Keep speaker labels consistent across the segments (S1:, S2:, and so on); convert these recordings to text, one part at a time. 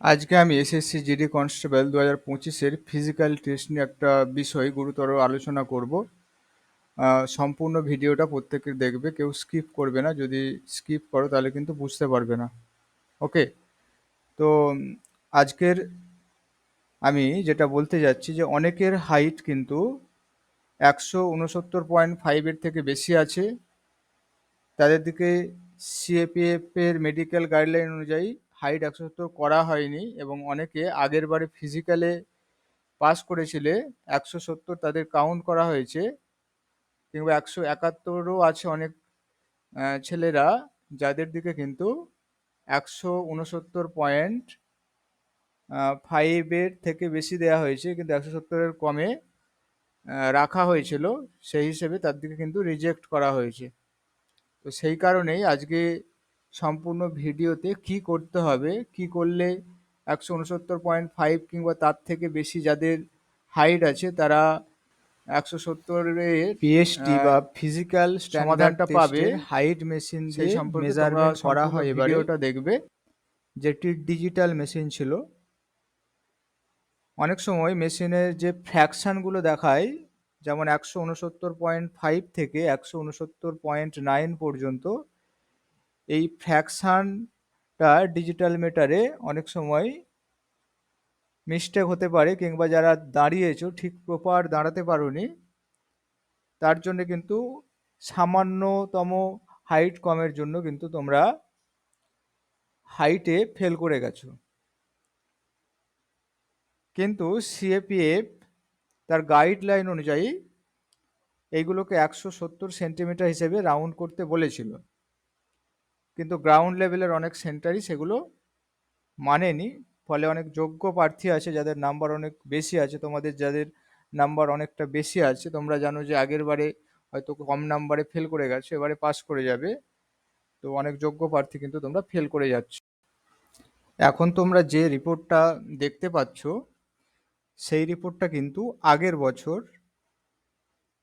S1: আজকে আমি SSC GD constable দু হাজার পঁচিশের ফিজিক্যাল টেস্ট নিয়ে একটা বিষয় গুরুতর আলোচনা করব। সম্পূর্ণ ভিডিওটা প্রত্যেকে দেখবে, কেউ স্কিপ করবে না। যদি স্কিপ করো, তাহলে কিন্তু বুঝতে পারবে না। ওকে তো, আজকের আমি যেটা বলতে যাচ্ছি যে, অনেকের হাইট কিন্তু একশো উনসত্তর পয়েন্ট ফাইভের থেকে বেশি আছে। তাদের দিকে সিএপিএফ এর মেডিকেল গাইডলাইন অনুযায়ী হাইট একশো সত্তর করা হয়নি এবং অনেকে আগের বারে ফিজিক্যালে পাস করেছিলে, একশো সত্তর তাদের কাউন্ট করা হয়েছে কিংবা একশো একাত্তরও আছে অনেক ছেলেরা যাদের দিকে কিন্তু একশো উনসত্তর পয়েন্ট ফাইভের থেকে বেশি দেওয়া হয়েছে কিন্তু একশো সত্তরের কমে রাখা হয়েছিল। সেই হিসেবে তার দিকে কিন্তু রিজেক্ট করা হয়েছে। তো সেই কারণেই আজকে সম্পূর্ণ ভিডিওতে কি করতে হবে কি করলে একশো উনসত্তর পয়েন্ট ফাইভ কিংবা তার থেকে বেশি যাদের হাইট আছে তারা একশো সত্তরের পিএইচডি বা ফিজিক্যাল সমাধানটা পাবে। হাইট মেশিন দিয়ে সম্পর্কে মেজারমেন্ট করা হয় এবারে। ওটা দেখবে। যেটি ডিজিটাল মেশিন ছিল। অনেক সময় মেশিনের যে ফ্র্যাকশনগুলো দেখায় যেমন একশো উনসত্তর পয়েন্ট ফাইভ থেকে একশো উনসত্তর পয়েন্ট নাইন পর্যন্ত এই ফ্র্যাকশনটা ডিজিটাল মিটারে অনেক সময় মিস্টেক হতে পারে কিংবা যারা দাঁড়িয়েছো ঠিক প্রপার দাঁড়াতে পারোনি, তার জন্য কিন্তু সামান্যতম হাইট কমের জন্য কিন্তু তোমরা হাইটে ফেল করে গেছো। কিন্তু সিএপিএফ তার গাইডলাইন অনুযায়ী এইগুলোকে একশো সত্তর সেন্টিমিটার হিসেবে রাউন্ড করতে বলেছিল। কিন্তু গ্রাউন্ড লেভেলের অনেক সেন্টারই সেগুলো মানেনি। ফলে অনেক যোগ্য প্রার্থী আছে যাদের নাম্বার অনেক বেশি আছে। তোমাদের যাদের নাম্বার অনেকটা বেশি আছে, তোমরা জানো যে আগের বারে হয়তো কম নাম্বারে ফেল করে গেছো, এবারে পাস করে যাবে। তো অনেক যোগ্য প্রার্থী কিন্তু তোমরা ফেল করে যাচ্ছ। এখন তোমরা যে রিপোর্টটা দেখতে পাচ্ছ, সেই রিপোর্টটা কিন্তু আগের বছর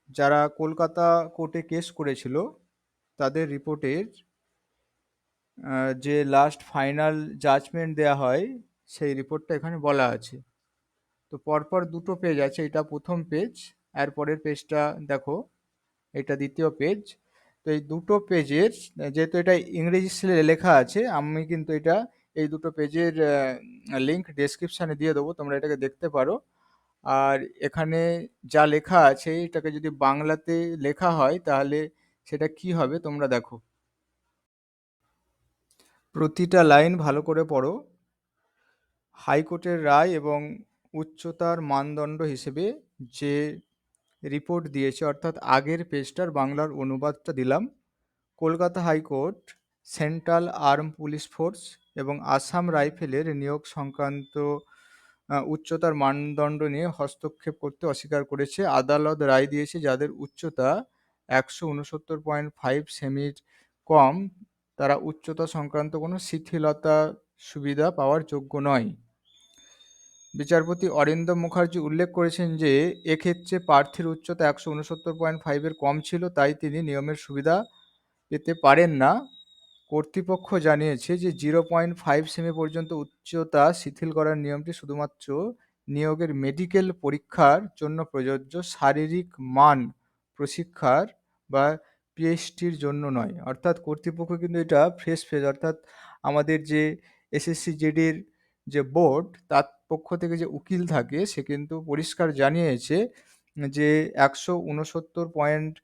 S1: যারা কলকাতা কোর্টে কেস করেছিল, তাদের রিপোর্টের যে লাস্ট ফাইনাল জাজমেন্ট দেয়া হয়, সেই রিপোর্টটা এখানে বলা আছে। তো পরপর দুটো পেজ আছে, এটা প্রথম পেজ আর পরের পেজটা দেখো, এটা দ্বিতীয় পেজ তো এই দুটো পেজের যেহেতু এটা ইংরেজি স্লে লেখা আছে, আমি কিন্তু এটা, এই দুটো পেজের লিঙ্ক ডেসক্রিপশানে দিয়ে দেবো, তোমরা এটাকে দেখতে পারো। আর এখানে যা লেখা আছে, এটাকে যদি বাংলাতে লেখা হয়, তাহলে সেটা কি হবে, তোমরা দেখো। প্রতিটা লাইন ভালো করে পড়ো। হাইকোর্টের রায় এবং উচ্চতার মানদণ্ড হিসেবে যে রিপোর্ট দিয়েছে, অর্থাৎ আগের পেজটার বাংলার অনুবাদটা দিলাম। Kolkata high court, central armed police force এবং আসাম রাইফেলের নিয়োগ সংক্রান্ত উচ্চতার মানদণ্ড নিয়ে হস্তক্ষেপ করতে অস্বীকার করেছে। আদালত রায় দিয়েছে যাদের উচ্চতা একশো উনসত্তর পয়েন্ট ফাইভ সেমির কম। তারা উচ্চতা সংক্রান্ত কোনো শিথিলতা সুবিধা পাওয়ার যোগ্য নয়। বিচারপতি অরিন্দম মুখার্জি উল্লেখ করেছেন যে, এক্ষেত্রে প্রার্থীর উচ্চতা একশো উনসত্তর পয়েন্ট ফাইভের কম ছিল, তাই তিনি নিয়মের সুবিধা পেতে পারেন না। কর্তৃপক্ষ জানিয়েছে যে, জিরো পয়েন্ট ফাইভ সেমি পর্যন্ত উচ্চতা শিথিল করার নিয়মটি শুধুমাত্র নিয়োগের মেডিকেল পরীক্ষার জন্য প্রযোজ্য শারীরিক মান, প্রশিক্ষার বা পিএইচডির জন্য নয়। অর্থাৎ কর্তৃপক্ষ কিন্তু এটা ফ্রেশ ফেজ অর্থাৎ আমাদের যে এসএসসি জিডির যে বোর্ড তার পক্ষ থেকে যে উকিল থাকে, সে কিন্তু পরিষ্কার জানিয়েছে যে একশো উনসত্তর পয়েন্ট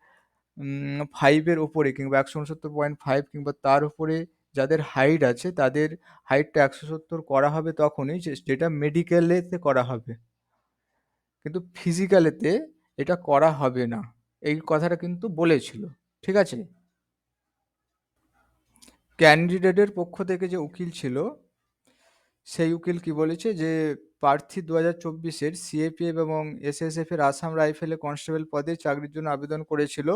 S1: ফাইভের ওপরে কিংবা একশো উনসত্তর পয়েন্ট ফাইভ কিংবা তার উপরে যাদের হাইট আছে, তাদের হাইটটা একশো সত্তর করা হবে তখনই, যে- যেটা মেডিকেলেতে করা হবে। কিন্তু ফিজিক্যালেতে এটা করা হবে না। এই কথাটা কিন্তু বলেছিল। ঠিক আছে? ক্যান্ডিডেটের পক্ষ থেকে যে উকিল ছিল, সেই উকিল কি বলেছে যে, প্রার্থী দু হাজার চব্বিশের সিএপিএফ এবং এসএসএফ এর আসাম রাইফেলে কনস্টেবল পদে চাকরির জন্য আবেদন করেছিল।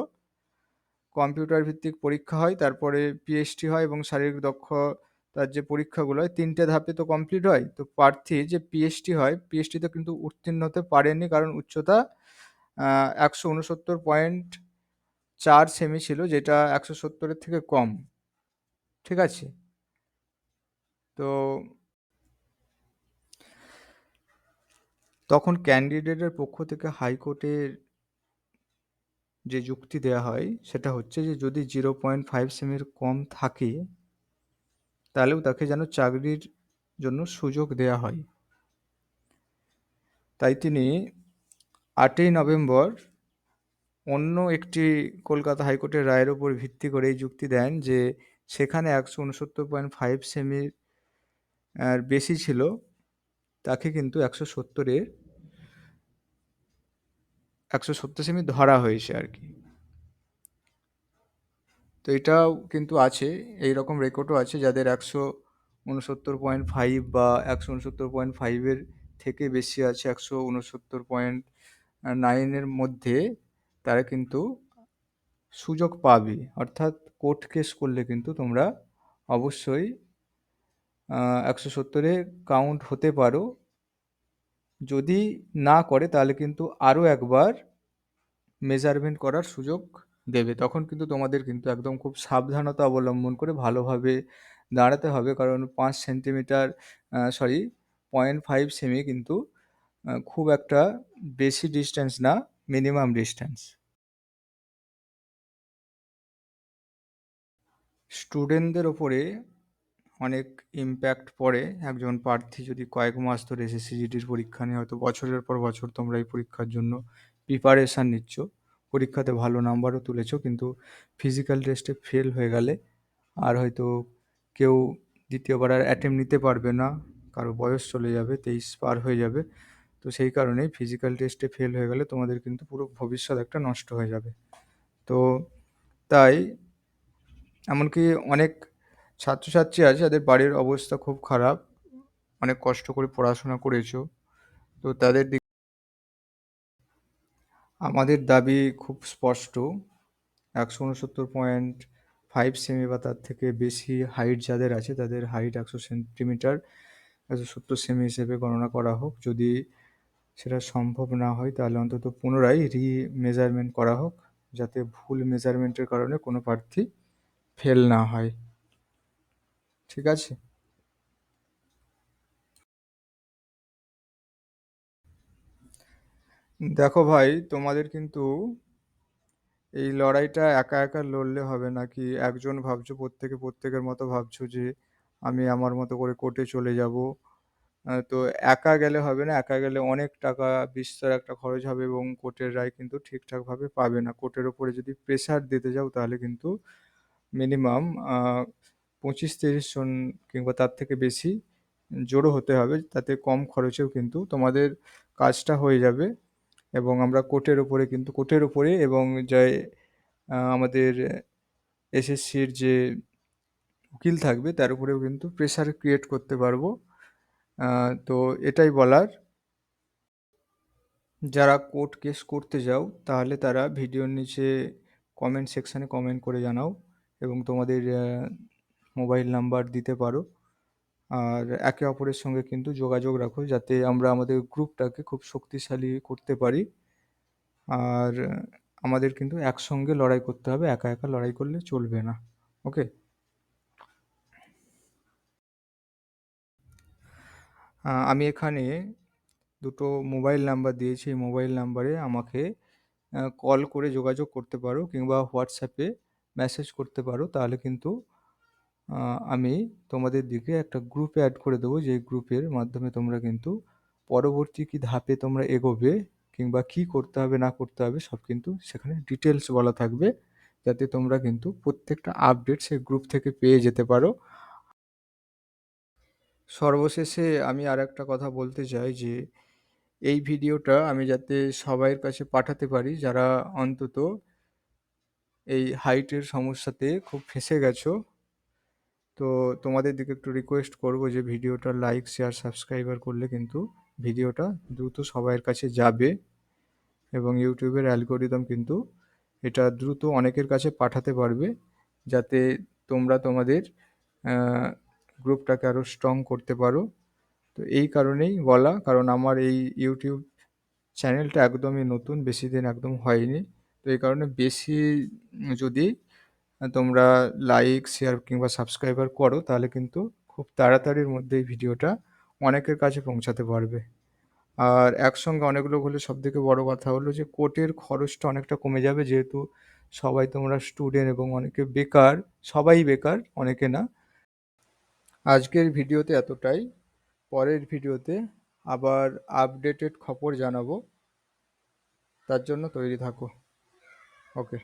S1: কম্পিউটার ভিত্তিক পরীক্ষা হয়, তারপরে পিএইচডি হয় এবং শারীরিক দক্ষতার যে পরীক্ষাগুলো হয়, তিনটে ধাপে তো কমপ্লিট হয়। তো প্রার্থী যে পিএইচডি হয় পিএইচডিতে কিন্তু উত্তীর্ণ হতে পারেনি কারণ উচ্চতা একশো উনসত্তর চার সেমি ছিল, যেটা একশো সত্তরের থেকে কম। ঠিক আছে? তো তখন ক্যান্ডিডেটের পক্ষ থেকে হাইকোর্টের যে যুক্তি দেওয়া হয়, সেটা হচ্ছে যে যদি জিরো পয়েন্ট ফাইভ সেমের কম থাকে, তাহলেও তাকে যেন চাকরির জন্য সুযোগ দেয়া হয়। তাই তিনি আটই নভেম্বর অন্য একটি কলকাতা হাইকোর্টের রায়ের ওপর ভিত্তি করে এই যুক্তি দেন যে সেখানে একশো উনসত্তর পয়েন্ট ফাইভ সেমির আর বেশি ছিল, তাকে কিন্তু একশো সত্তরের একশো সত্তর সেমি ধরা হয়েছে আর কি। তো এটাও কিন্তু আছে, এই রকম রেকর্ডও আছে যাদের একশো উনসত্তর পয়েন্ট ফাইভ বা একশো উনসত্তর পয়েন্ট ফাইভের থেকে বেশি আছে, একশো উনসত্তর পয়েন্ট নাইনের মধ্যে। তারা কিন্তু সুযোগ পাবে। অর্থাৎ কোর্ট কেস করলে কিন্তু তোমরা অবশ্যই একশো সত্তরে কাউন্ট হতে পারো। যদি না করে তাহলে কিন্তু আরও একবার মেজারমেন্ট করার সুযোগ দেবে। তখন কিন্তু তোমাদের কিন্তু একদম খুব সাবধানতা অবলম্বন করে ভালোভাবে দাঁড়াতে হবে। কারণ পাঁচ সেন্টিমিটার সরি পয়েন্ট ফাইভ সেমি কিন্তু খুব একটা বেশি ডিস্টেন্স না। Minimum distance. স্টুডেন্টদের ওপরে অনেক ইম্প্যাক্ট পড়ে। একজন প্রার্থী যদি কয়েক মাস ধরে এসএসসি পরীক্ষা নিয়ে, হয়তো বছরের পর বছর তোমরা এই পরীক্ষার জন্য প্রিপারেশান নিচ্ছ। পরীক্ষাতে ভালো নাম্বারও তুলেছো, কিন্তু ফিজিক্যাল টেস্টে ফেল হয়ে গেলে আর হয়তো কেউ দ্বিতীয়বার আর অ্যাটেম্প নিতে পারবে না। কারও বয়স চলে যাবে, তেইশ পার হয়ে যাবে। তো সেই কারণেই ফিজিক্যাল টেস্টে ফেল হয়ে গেলে তোমাদের কিন্তু পুরো ভবিষ্যৎ একটা নষ্ট হয়ে যাবে। তো তাই এমনকি অনেক ছাত্রছাত্রী আছে যাদের বাড়ির অবস্থা খুব খারাপ, অনেক কষ্ট করে পড়াশোনা করেছ, তো তাদের দিক আমাদের দাবি খুব স্পষ্ট, একশো উনসত্তর পয়েন্ট ফাইভ সেমি বা তার থেকে বেশি হাইট যাদের আছে তাদের হাইট একশো সেন্টিমিটার একশো সত্তর সেমি হিসেবে গণনা করা হোক। যদি সেটা সম্ভব না হয়, তাহলে অন্তত পুনরায় রি মেজারমেন্ট করা হোক, যাতে ভুল মেজারমেন্টের কারণে কোনো প্রার্থী ফেল না হয়। ঠিক আছে? দেখো ভাই, তোমাদের কিন্তু এই লড়াইটা একা একা লড়লে হবে না কি? একজন ভাবছ, প্রত্যেকে প্রত্যেকের মতো ভাবছ যে, আমি আমার মতো করে কোর্টে চলে যাব তো একা গেলে হবে না, একা গেলে অনেক টাকা বিস্তর একটা খরচ হবে এবং কোর্টের রায় কিন্তু ঠিকঠাকভাবে পাবে না। কোর্টের ওপরে যদি প্রেশার দিতে যাও তাহলে কিন্তু মিনিমাম পঁচিশ তিরিশ জন কিংবা তার থেকে বেশি জড়ো হতে হবে, তাতে কম খরচেও কিন্তু তোমাদের কাজটা হয়ে যাবে এবং আমরা কোর্টের ওপরে কিন্তু, কোর্টের ওপরে এবং যে আমাদের এসএসসির যে উকিল থাকবে, তার উপরেও কিন্তু প্রেশার ক্রিয়েট করতে পারব। তো এটাই বলার। যারা কোর্ট কেস করতে যাও, তাহলে তারা ভিডিওর নিচে কমেন্ট সেকশানে কমেন্ট করে জানাও এবং তোমাদের মোবাইল নাম্বার দিতে পারো। আর একে অপরের সঙ্গে কিন্তু যোগাযোগ রাখো যাতে আমরা আমাদের গ্রুপটাকে খুব শক্তিশালী করতে পারি। আর আমাদের কিন্তু একসঙ্গে লড়াই করতে হবে, একা একা লড়াই করলে চলবে না। ওকে আমি এখানে দুটো মোবাইল নাম্বার দিয়েছি। এই মোবাইল নাম্বারে আমাকে কল করে যোগাযোগ করতে পারো কিংবা হোয়াটসঅ্যাপে মেসেজ করতে পারো। তাহলে কিন্তু আমি তোমাদের দিকে একটা গ্রুপে অ্যাড করে দেবো। যে গ্রুপের মাধ্যমে তোমরা কিন্তু পরবর্তী কি ধাপে তোমরা এগোবে কিংবা কী করতে হবে, না করতে হবে, সব কিন্তু সেখানে ডিটেলস বলা থাকবে। যাতে তোমরা কিন্তু প্রত্যেকটা আপডেট সেই গ্রুপ থেকে পেয়ে যেতে পারো। সর্বশেষে আমি আর একটা কথা বলতে চাই যে, এই ভিডিওটা আমি যাতে সবাইয়ের কাছে পাঠাতে পারি, যারা অন্তত এই হাইটের সমস্যাতে খুব ফেঁসে গেছো, তো তোমাদের দিকে একটু রিকোয়েস্ট করব যে, ভিডিওটা লাইক শেয়ার সাবস্ক্রাইবার করলে কিন্তু ভিডিওটা দ্রুত সবাইয়ের কাছে যাবে এবং ইউটিউবের অ্যালগোরিদম কিন্তু এটা দ্রুত অনেকের কাছে পাঠাতে পারবে, যাতে তোমরা তোমাদের গ্রুপটাকে আরও স্ট্রং করতে পারো। তো এই কারণেই বলা, কারণ আমার এই ইউটিউব চ্যানেলটা একদমই নতুন, বেশি দিন একদম হয়নি। তো এই কারণে বেশি যদি তোমরা লাইক শেয়ার কিংবা সাবস্ক্রাইবার করো, তাহলে কিন্তু খুব তাড়াতাড়ির মধ্যে এই ভিডিওটা অনেকের কাছে পৌঁছাতে পারবে। আর একসঙ্গে অনেকগুলো হলে সব থেকে বড় কথা হলো যে কোর্টের খরচটা অনেকটা কমে যাবে, যেহেতু সবাই তোমরা স্টুডেন্ট এবং অনেকে বেকার, সবাই বেকার, অনেকে না। আজকের ভিডিওতে এতটাই। পরের ভিডিওতে আবার আপডেটেড খবর জানাব। তার জন্য তৈরি থাকো। Okay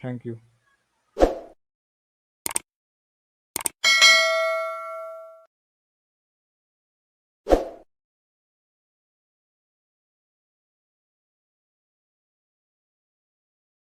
S1: thank you